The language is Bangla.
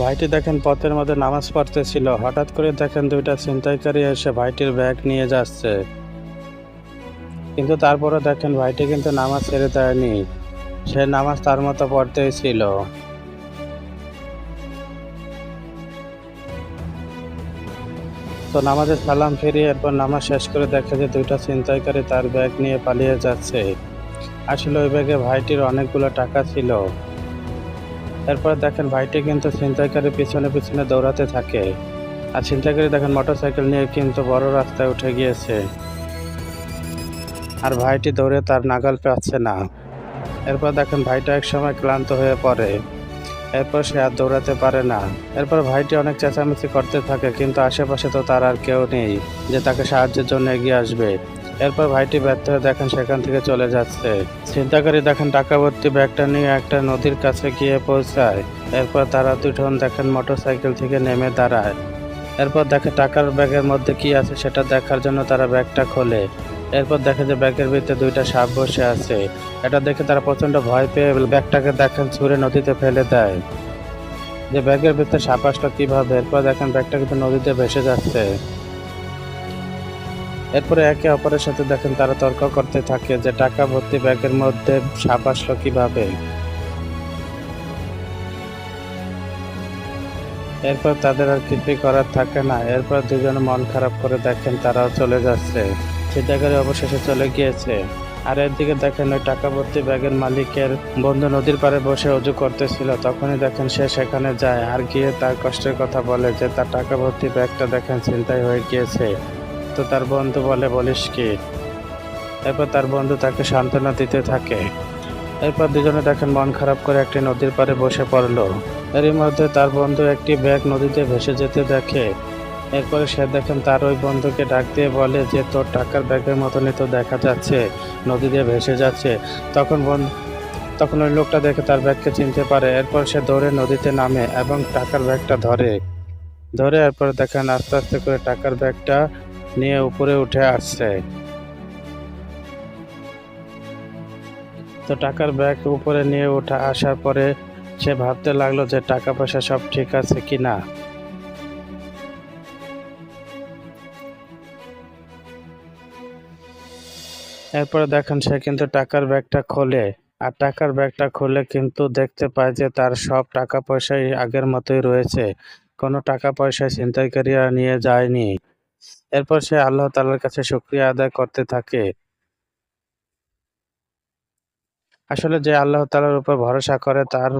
ভাইটি দেখেন পথের মধ্যে নামাজ পড়তেছিল। হঠাৎ করে দেখেন দুইটা ছিনতাইকারী এসে ভাইটির ব্যাগ নিয়ে যাচ্ছে। কিন্তু তারপরে দেখেন ভাইটি কিন্তু নামাজ ছেড়ে দেয়নি। সে নামাজ তার মতো পড়তেই ছিল। তো নামাজের সালাম ফিরিয়ে এরপর নামাজ শেষ করে দেখে যে দুইটা ছিনতাইকারী তার ব্যাগ নিয়ে পালিয়ে যাচ্ছে। আসলে ওই ব্যাগে ভাইটির অনেকগুলো টাকা ছিল। এরপর দেখেন ভাইটি কিন্তু ছিনতাইকারীর পিছনে পিছনে দৌড়াতে থাকে। আর ছিনতাইকারী দেখেন মোটরসাইকেল নিয়ে কিন্তু বড় রাস্তায় উঠে গিয়েছে। আর ভাইটি দৌড়ে তার নাগাল পাচ্ছে না। এরপর দেখেন ভাইটা এক সময় ক্লান্ত হয়ে পড়ে। এরপর সে আর দৌড়াতে পারে না। এরপর ভাইটি অনেক চেঁচামেচি করতে থাকে, কিন্তু আশেপাশে তো তার আর কেউ নেই যে তাকে সাহায্যের জন্য এগিয়ে আসবে। এরপর ভাইটি ব্যর্থ হয়ে দেখেন সেখান থেকে চলে যাচ্ছে। চিন্তাকারী দেখেন টাকা ভর্তি ব্যাগটা নিয়ে একটা নদীর কাছে গিয়ে পৌঁছায়। এরপর তারা দুজন দেখেন মোটরসাইকেল থেকে নেমে দাঁড়ায়। এরপর দেখে টাকার ব্যাগের মধ্যে কি আছে সেটা দেখার জন্য তারা ব্যাগটা খোলে। এরপর দেখে যে ব্যাগের ভিতরে দুইটা সাপ বসে আছে। এটা দেখে তারা প্রচণ্ড ভয় পেয়ে ব্যাগটাকে দেখেন ছুঁড়ে নদীতে ফেলে দেয়। যে ব্যাগের ভিতরে সাপ আসলো কীভাবে? এরপর দেখেন ব্যাগটা কিন্তু নদীতে ভেসে যাচ্ছে। এরপরে একে অপরের সাথে দেখেন তারা তর্ক করতে থাকে যে টাকা ভর্তি ব্যাগের মধ্যে সাপ আসলো কীভাবে। এরপর তাদের আর কিছুই করার থাকে না। এরপর দুজনে মন খারাপ করে দেখেন তারাও চলে যাচ্ছে। ছিনতাইকারী অবশেষে চলে গিয়েছে। আর এদিকে দেখেন ওই টাকা ভর্তি ব্যাগের মালিকের বন্ধু নদীর পাড়ে বসে অজু করতেছিল। তখনই দেখেন সে সেখানে যায়। আর গিয়ে তার কষ্টের কথা বলে যে তার টাকা ভর্তি ব্যাগটা দেখেন ছিনতাই হয়ে গিয়েছে। তো তার বন্ধু বলে, বলিস কি? এরপর তার বন্ধু তাকে সান্ত্বনা দিতে থাকে। এরপর দুজনে দেখেন মন খারাপ করে একটি নদীর পাড়ে বসে পড়ল। এরই মধ্যে তার বন্ধু একটি ব্যাগ নদীতে ভেসে যেতে দেখে। এরপরে সে দেখেন তার ওই বন্ধুকে ডাক দিয়ে বলে যে, তোর টাকার ব্যাগের মতনই তো দেখা যাচ্ছে, নদী দিয়ে ভেসে যাচ্ছে। তখন বন্ধু তখন ওই লোকটা দেখে তার ব্যাগকে চিনতে পারে। এরপর সে দৌড়ে নদীতে নামে এবং টাকার ব্যাগটা ধরে। ধরে এরপর দেখেন আস্তে আস্তে করে টাকার ব্যাগটা নিয়ে উপরে উঠে আসছে। তো টাকার ব্যাগ উপরে নিয়ে উঠে আসার পরে সে ভাবতে লাগল যে টাকা পয়সা সব ঠিক আছে কিনা। এরপরে দেখেন সে কিন্তু টাকার ব্যাগটা খোলে, আর টাকার ব্যাগটা খুলে কিন্তু দেখতে পায় যে তার সব টাকা পয়সাই আগের মতোই রয়েছে। কোনো টাকা পয়সা ছিনতাইকারীরা নিয়ে যায়নি। এরপর সে আল্লাহ তালার কাছে সক্রিয় আদায় করতে থাকে। আসলে যে আল্লাহ তালার উপর ভরসা করে, তার